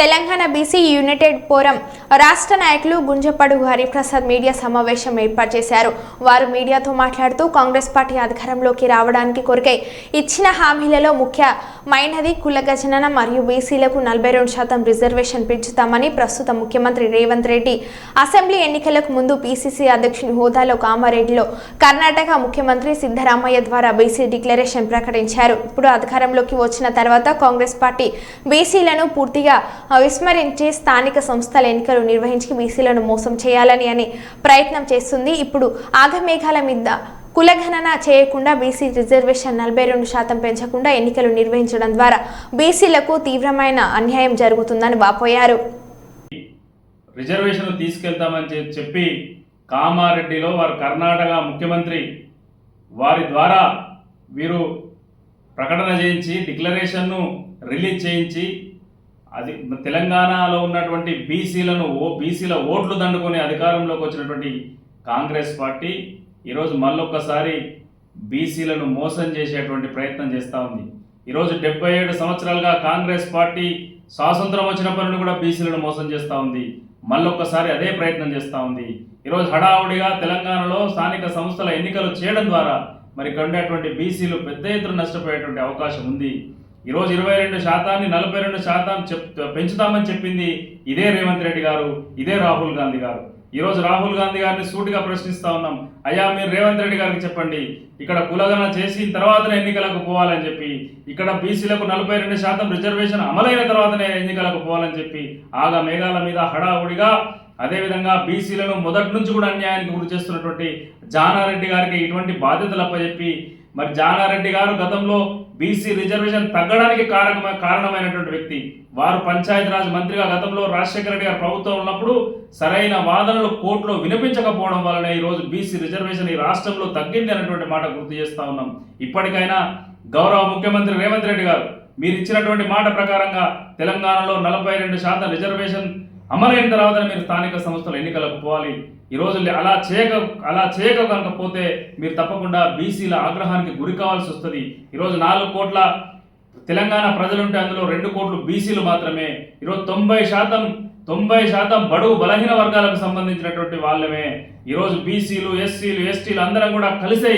Telangana BC United forum రాష్ట్ర నాయకులు గుంజపడు Hariprasad media సమావేశం ఏర్పాటు చేశారు. వారు మీడియాతో మాట్లాడుతూ కాంగ్రెస్ పార్టీ అధికారంలోకి రావడానికి కొరకై ఇచ్చిన హామీలలో ముఖ్య ముఖ్యమైనది కులగజనన మరియు బీసీలకు నలభై రెండు శాతం రిజర్వేషన్ పెంచుతామని ప్రస్తుత ముఖ్యమంత్రి రేవంత్ రెడ్డి. అసెంబ్లీ ఎన్నికలకు ముందు పీసీసీ అధ్యక్షుని హోదాలో కామారెడ్డిలో కర్ణాటక ముఖ్యమంత్రి సిద్ధరామయ్య ద్వారా బీసీ డిక్లరేషన్ ప్రకటించారు. ఇప్పుడు అధికారంలోకి వచ్చిన తర్వాత కాంగ్రెస్ పార్టీ బీసీలను పూర్తిగా విస్మరించి స్థానిక సంస్థల ఎన్నికలు నిర్వహించి బీసీలను మోసం చేయాలని అని ప్రయత్నం చేస్తుంది. ఇప్పుడు ఆగమేఘాల మీద కులగణన చేయకుండా బీసీ రిజర్వేషన్ నలభై రెండు శాతం పెంచకుండా ఎన్నికలు నిర్వహించడం ద్వారా బీసీలకు తీవ్రమైన అన్యాయం జరుగుతుందని వాపోయారు. రిజర్వేషన్ తీసుకెళ్తామని చెప్పి కామారెడ్డిలో వారు కర్ణాటక ముఖ్యమంత్రి వారి ద్వారా వీరు ప్రకటన చేయించి డిక్లరేషన్ను రిలీజ్ చేయించి అది తెలంగాణలో ఉన్నటువంటి బీసీలను ఓ బీసీల ఓట్లు దండుకొని అధికారంలోకి వచ్చినటువంటి కాంగ్రెస్ పార్టీ ఈరోజు మళ్ళొక్కసారి బీసీలను మోసం చేసేటువంటి ప్రయత్నం చేస్తూ ఉంది. ఈరోజు డెబ్బై ఏడు సంవత్సరాలుగా కాంగ్రెస్ పార్టీ స్వాతంత్రం వచ్చినప్పటి నుండి కూడా బీసీలను మోసం చేస్తూ ఉంది. మళ్ళొక్కసారి అదే ప్రయత్నం చేస్తూ ఉంది. ఈరోజు హడావుడిగా తెలంగాణలో స్థానిక సంస్థల ఎన్నికలు చేయడం ద్వారా మరి ఇక్కడ బీసీలు పెద్ద ఎత్తున నష్టపోయేటువంటి అవకాశం ఉంది. ఈరోజు ఇరవై రెండు శాతాన్ని నలభై రెండు శాతం చెప్ పెంచుతామని చెప్పింది ఇదే రేవంత్ రెడ్డి గారు ఇదే రాహుల్ గాంధీ గారు. ఈరోజు రాహుల్ గాంధీ గారిని సూటిగా ప్రశ్నిస్తా ఉన్నాం. అయ్యా మీరు రేవంత్ రెడ్డి గారికి చెప్పండి. ఇక్కడ కులగన చేసిన తర్వాతనే ఎన్నికలకు పోవాలని చెప్పి ఇక్కడ బీసీలకు నలభై రెండు శాతం రిజర్వేషన్ అమలైన తర్వాతనే ఎన్నికలకు పోవాలని చెప్పి ఆగా మేఘాల మీద హడావుడిగా అదేవిధంగా బీసీలను మొదటి నుంచి కూడా అన్యాయానికి గురి చేస్తున్నటువంటి జానారెడ్డి గారికి ఇటువంటి బాధ్యతలు అప్పచెప్పి మరి జానారెడ్డి గారు గతంలో బీసీ రిజర్వేషన్ తగ్గడానికి కారణ కారణమైనటువంటి వ్యక్తి. వారు పంచాయతీరాజ్ మంత్రిగా గతంలో రాజశేఖర రెడ్డి గారు ప్రభుత్వం ఉన్నప్పుడు సరైన వాదనలు కోర్టులో వినిపించకపోవడం వలన ఈరోజు బీసీ రిజర్వేషన్ ఈ రాష్ట్రంలో తగ్గింది అనేటువంటి మాట గుర్తు చేస్తా ఉన్నాం. ఇప్పటికైనా గౌరవ ముఖ్యమంత్రి రేవంత్ రెడ్డి గారు మీరు ఇచ్చినటువంటి మాట ప్రకారంగా తెలంగాణలో నలభై రెండు శాతం రిజర్వేషన్ అమలైన తర్వాత మీరు స్థానిక సంస్థల ఎన్నికలకు పోవాలి. ఈ రోజు అలా చేయక అలా చేయక కనుక పోతే మీరు తప్పకుండా బీసీల ఆగ్రహానికి గురి కావాల్సి వస్తుంది. ఈరోజు నాలుగు కోట్ల తెలంగాణ ప్రజలుంటే అందులో రెండు కోట్లు బీసీలు మాత్రమే. ఈరోజు తొంభై శాతం తొంభై శాతం బడుగు బలహీన వర్గాలకు సంబంధించినటువంటి వాళ్ళమే. ఈరోజు బీసీలు ఎస్సీలు ఎస్టీలు అందరం కూడా కలిసే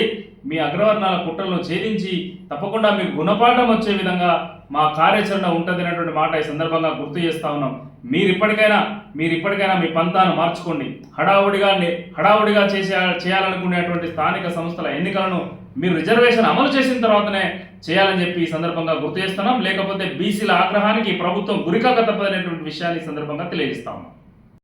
మీ అగ్రవర్ణాల కుట్రలను ఛేదించి తప్పకుండా మీకు గుణపాఠం వచ్చే విధంగా మా కార్యాచరణ ఉంటుంది అనేటువంటి మాట ఈ సందర్భంగా గుర్తు చేస్తా ఉన్నాం. మీరు ఇప్పటికైనా మీరు ఇప్పటికైనా మీ పంతాను మార్చుకోండి. హడావుడిగా హడావుడిగా చేసే చేయాలనుకునేటువంటి స్థానిక సంస్థల ఎన్నికలను మీరు రిజర్వేషన్ అమలు చేసిన తర్వాతనే చేయాలని చెప్పి ఈ సందర్భంగా గుర్తు చేస్తున్నాం. లేకపోతే బీసీల ఆగ్రహానికి ప్రభుత్వం గురికాక తప్పదనేటువంటి విషయాన్ని ఈ సందర్భంగా తెలియజేస్తా ఉన్నాం.